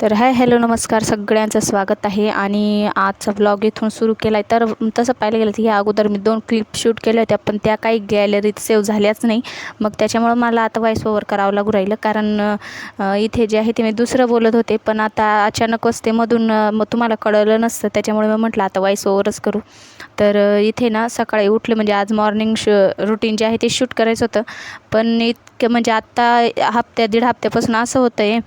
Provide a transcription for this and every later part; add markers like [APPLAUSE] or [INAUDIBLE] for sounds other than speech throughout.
तर hi hello नमस्कार. सगळ्यांचं स्वागत आहे. आणि आजचा ब्लॉग इथून सुरू केला आहे तर तसं पाहायला गेलं तर ह्या अगोदर मी दोन क्लिप शूट केल्या होत्या पण त्या काही गॅलरीत सेव्ह झाल्याच नाही. मग त्याच्यामुळं मला आता वॉइस ओव्हर करावं लागू राहिलं. कारण इथे जे आहे ते मी दुसरं बोलत होते पण आता अचानकच ते मधून मग तुम्हाला कळलं नसतं. त्याच्यामुळे मी म्हटलं आता वॉइस ओव्हरच करू. तर इथे ना सकाळी उठले म्हणजे आज मॉर्निंग श रुटीन जे आहे ते शूट करायचं होतं. पण इतकं म्हणजे आत्ता हप्त्या दीड हप्त्यापासून असं होतं आहे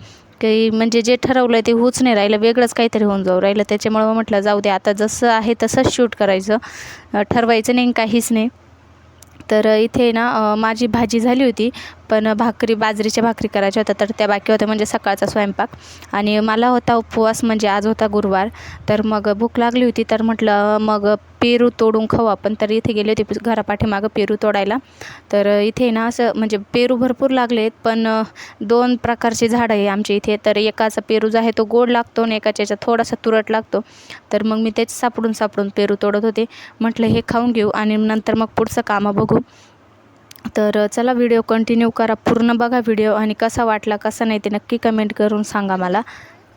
काही म्हणजे जे ठरवलं आहे ते होऊच नाही राहिलं. वेगळंच काहीतरी होऊन जाऊ राहिलं. त्याच्यामुळं म्हटलं जाऊ दे आता जसं आहे तसंच शूट करायचं. ठरवायचं नाही काहीच नाही. तर इथे ना माझी भाजी झाली होती. पण भाकरी बाजरीच्या भाकरी करायच्या होत्या तर त्या बाकी होत्या म्हणजे सकाळचा स्वयंपाक. आणि मला होता उपवास म्हणजे आज होता गुरुवार. तर मग भूक लागली होती तर म्हटलं मग पेरू तोडून खाऊ आपण. तर इथे गेले होते घरापाठीमागं पेरू तोडायला. तर इथे ना असं म्हणजे पेरू भरपूर लागले आहेत पण दोन प्रकारचे झाडं आहे आमच्या इथे. तर एकाचा पेरू जो आहे तो गोड लागतो आणि एकाच्या याच्यात थोडासा तुरट लागतो. तर मग मी तेच सापडून सापडून पेरू तोडत होते. म्हटलं हे खाऊन घेऊ आणि नंतर मग पुढचं कामं बघू. तर चला व्हिडिओ कंटिन्यू करा. पूर्ण बघा व्हिडिओ आणि कसा वाटला कसा नाही ते नक्की कमेंट करून सांगा मला.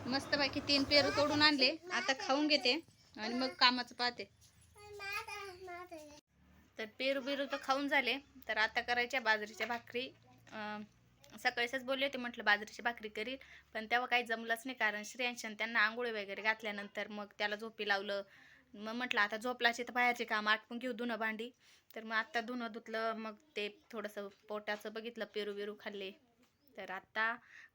मस्तपैकी तीन पेरू तोडून आणले. आता खाऊन घेते आणि मग कामाचं पाहते. तर पेरू बिरू तर खाऊन झाले. तर आता करायच्या बाजरीच्या भाकरी. सकाळीच बोलले होते म्हटलं बाजरीची भाकरी करील. पण तेव्हा काही जमलंच नाही कारण श्रेयांशन त्यांना आंघोळी वगैरे घातल्यानंतर मग त्याला झोपी लावलं. मग म्हटलं आता झोपलाचे तर बाहेरचे काम आटपून घेऊ धुणं भांडी. तर मग आत्ता धुणं धुतलं मग ते थोडंसं पोटाचं बघितलं पेरू बिरू खाल्ले. तर आत्ता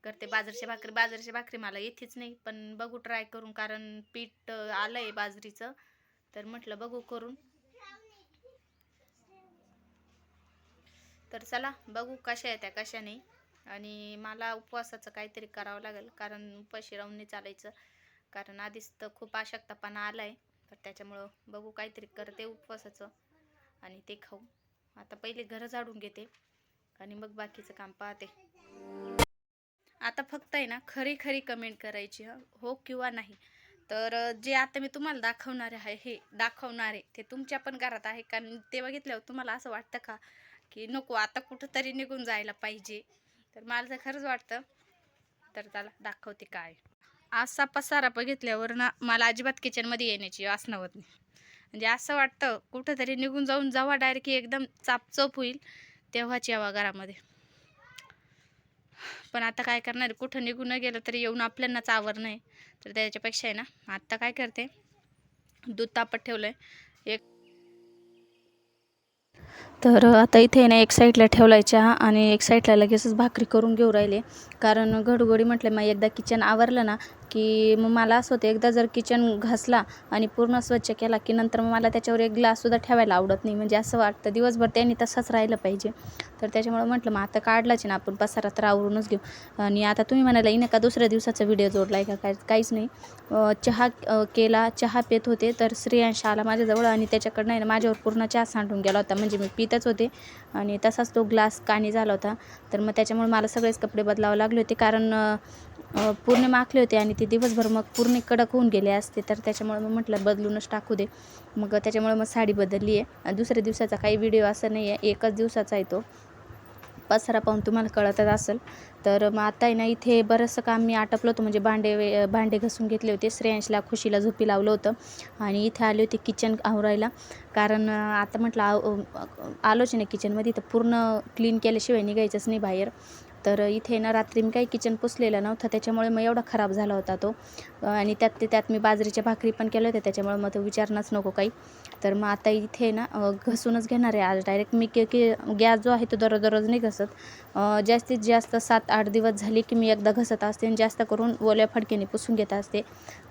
करते बाजरीची भाकरी. बाजरीची भाकरी मला येतेच नाही पण बघू ट्राय करून कारण पीठ आलं आहे बाजरीचं. तर म्हटलं बघू करून. तर चला बघू कशा येत्या कशा नाही. आणि मला उपवासाचं काहीतरी करावं लागेल कारण उपाशी राहून नाही चालायचं. कारण आधीच तर खूप अशक्तपणा आला आहे तर त्याच्यामुळं बघू काहीतरी करते उपवासाचं आणि ते खाऊ. आता पहिले घरं झाडून घेते आणि मग बाकीचं काम पाहते. आता फक्त आहे ना खरी खरी कमेंट करायची हं. हो किंवा नाही. तर जे आता मी तुम्हाला दाखवणार आहे हे दाखवणारे ते तुमच्या पण घरात आहे कारण ते बघितल्यावर तुम्हाला असं वाटतं का? की नको आता कुठंतरी निघून जायला पाहिजे. तर मला तर खरंच वाटतं. तर त्याला दाखवते काय. असा पसारा बघितल्यावर ना मला अजिबात किचनमध्ये येण्याची वासना होत नाही. म्हणजे असं वाटतं कुठंतरी निघून जाऊन जेव्हा डायरेक्ट एकदम चापचोप होईल तेव्हाच यावा घरामध्ये. पण आता काय करणार? कुठं निघून न गेलं तरी येऊन आपल्यांनाच आवर नाही. तर त्याच्यापेक्षा आहे ना आत्ता काय करते? दूध तापत ठेवलं आहे एक तर आता इथे ना एक साईडला ठेवलाय चहा आणि एक साईडला लगेचच भाकरी करून घेऊ राहिले. कारण घडोघडी म्हटलं मग एकदा किचन आवरलं ना की मग मला असं होतं एकदा जर किचन घासला आणि पूर्ण स्वच्छ केला की नंतर मग मला त्याच्यावर एक ग्लाससुद्धा ठेवायला आवडत नाही. म्हणजे असं वाटतं दिवसभर त्यांनी तसंच राहिलं पाहिजे. तर त्याच्यामुळं म्हटलं मग आता काढलाच ना आपण पसारा तर आवरूनच घेऊ. आणि आता तुम्ही म्हणाला येईन का दुसऱ्या दिवसाचा व्हिडिओ जोडला आहे का? काय काहीच नाही. चहा केला चहा पित होते तर श्रेयांश आला माझ्याजवळ आणि त्याच्याकडनं आहे ना माझ्यावर पूर्ण चहा सांडून गेला होता. म्हणजे मी पितच होते आणि तसाच तो ग्लास काणी झाला होता. तर मग त्याच्यामुळे मला सगळेच कपडे बदलावं लागले होते. कारण पूर्ण माखले होते आणि ते दिवसभर मग पूर्ण कडक होऊन गेले असते. तर त्याच्यामुळे मग म्हटलं बदलूनच टाकू दे. मग त्याच्यामुळे मग साडी बदलली आहे. दुसऱ्या दिवसाचा काही व्हिडिओ असा नाही आहे एकच दिवसाचा आहे तो. पसारा पाहून तुम्हाला कळतच असेल. तर मग आता आहे ना इथे बरंचसं काम मी आटपलं होतं. म्हणजे भांडे वे भांडे घसून घेतले होते. श्रेयांशला खुशीला झोपी लावलं होतं. आणि इथे आले होते किचन आवरायला. कारण आता म्हटलं आव आलोच नाही किचनमध्ये. तर पूर्ण क्लीन केल्याशिवाय निघायचंच नाही बाहेर. तर इथे ना रात्री मी काही किचन पुसलेलं नव्हतं त्याच्यामुळे मग एवढा खराब झाला होता तो. आणि त्यात ते त्यात मी बाजरीच्या भाकरी पण केल्या होत्या त्याच्यामुळे मग तो विचारणंच नको काही. तर मग आता इथे ना घसूनच घेणार आहे आज डायरेक्ट मी के की गॅस जो आहे तो दररोज दररोज नाही घसत. जास्तीत जास्त सात आठ दिवस झाले की मी एकदा घसत असते आणि जास्त करून ओल्या फडक्याने पुसून घेत असते.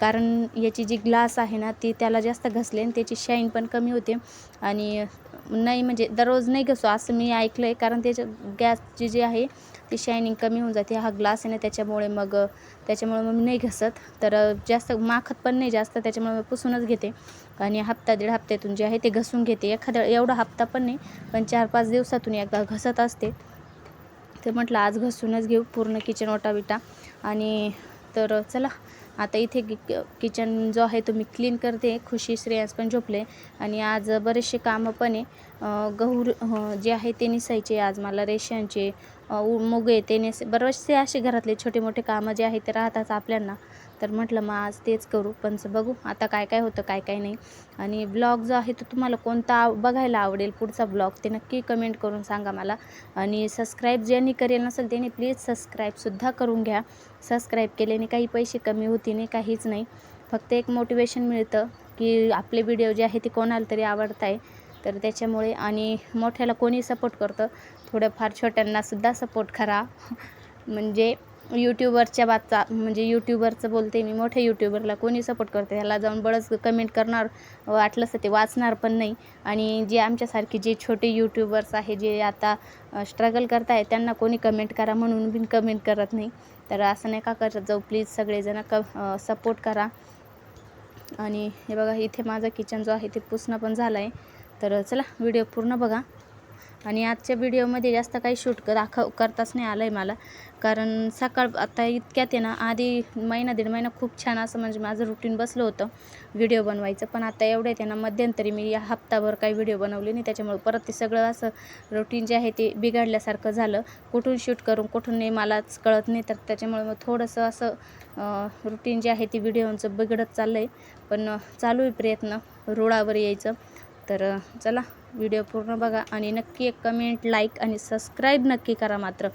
कारण याची जी ग्लास आहे ना ती त्याला जास्त घसले आणि त्याची शाईन पण कमी होते. आणि नाही म्हणजे दररोज नाही घसो असं मी ऐकलं आहे कारण त्याच्या गॅसची जी आहे ती शायनिंग कमी होऊन जाते. हा ग्लास आहे ना त्याच्यामुळे मग त्याच्यामुळे मग मी नाही घसत. तर जास्त माखत पण नाही जास्त त्याच्यामुळे मी पुसूनच घेते. आणि हप्ता दीड हप्त्यातून जे आहे ते घसून घेते. एखाद्या एवढा हप्ता पण नाही पण चार पाच दिवसातून एकदा घसत असते. तर म्हटलं आज घसूनच घेऊ पूर्ण किचन ओटा बिटा आणि तर चला आता इथे कि किचन जो आहे तो मी क्लीन करते खुशी श्रेयांस पण झोपले. आणि आज बरेचसे कामं पण आहे. गहू जे आहे ते निसायचे आज मला रेशनचे मुगे ते नेस बरेचसे असे घरातले छोटे मोठे कामं जे आहे ते राहतात आपल्यांना. तर म्हटलं मग आज तेच करू. पण बघू आता काय काय होतं काय काय नाही. आणि ब्लॉग जो आहे तो तुम्हाला कोणता बघायला आवडेल पुढचा ब्लॉग ते नक्की कमेंट करून सांगा मला. आणि सबस्क्राईब ज्यांनी करेल नसेल त्यांनी प्लीज सबस्क्राईबसुद्धा करून घ्या. सबस्क्राईब केल्याने काही पैसे कमी होती नाही काहीच नाही. फक्त एक मोटिवेशन मिळतं की आपले व्हिडिओ जे आहे ते कोणाला तरी आवडत आहे तर त्याच्यामुळे आणि मोठ्याला कोणी सपोर्ट करतं थोडंफार छोट्यांनासुद्धा सपोर्ट करा. [LAUGHS] म्हणजे यूट्यूबरच्या बातचा म्हणजे यूट्यूबरचं बोलते मी मोठ्या यूट्यूबरला कोणी सपोर्ट करते? ह्याला जाऊन बरंच कमेंट करणार वाटलंच ते वाचणार पण नाही. आणि जे आमच्यासारखे जे छोटे यूट्यूबर्स आहे जे आता स्ट्रगल करत आहे त्यांना कोणी कमेंट करा म्हणून बिन कमेंट करत नाही. तर असं नाही का करत जाऊ प्लीज सगळेजण क सपोर्ट करा. आणि हे बघा इथे माझा किचन जो आहे ते पुसणं पण झालं आहे तर चला व्हिडिओ पूर्ण बघा. आणि आजच्या व्हिडिओमध्ये जास्त काही शूट दाखव करताच नाही आलं आहे मला. कारण सकाळ आता इतक्यात आहे ना आधी महिना दीड महिना खूप छान असं म्हणजे माझं रुटीन बसलं होतं व्हिडिओ बनवायचं. पण आता एवढं आहे ना मध्यंतरी मी या हप्ताभर काही व्हिडिओ बनवले नाही. त्याच्यामुळे परत ते सगळं असं रुटीन जे आहे ते बिघडल्यासारखं झालं. कुठून शूट करून कुठून नाही मलाच कळत नाही. तर त्याच्यामुळे मग थोडंसं असं रुटीन जे आहे ते व्हिडिओचं बिघडत चाललं आहे पण चालू आहे प्रयत्न. रुळावर यायचं. तर चला. व्हिडिओ पूर्ण बघा आणि नक्की एक कमेंट लाईक आणि सबस्क्राईब नक्की करा मात्र.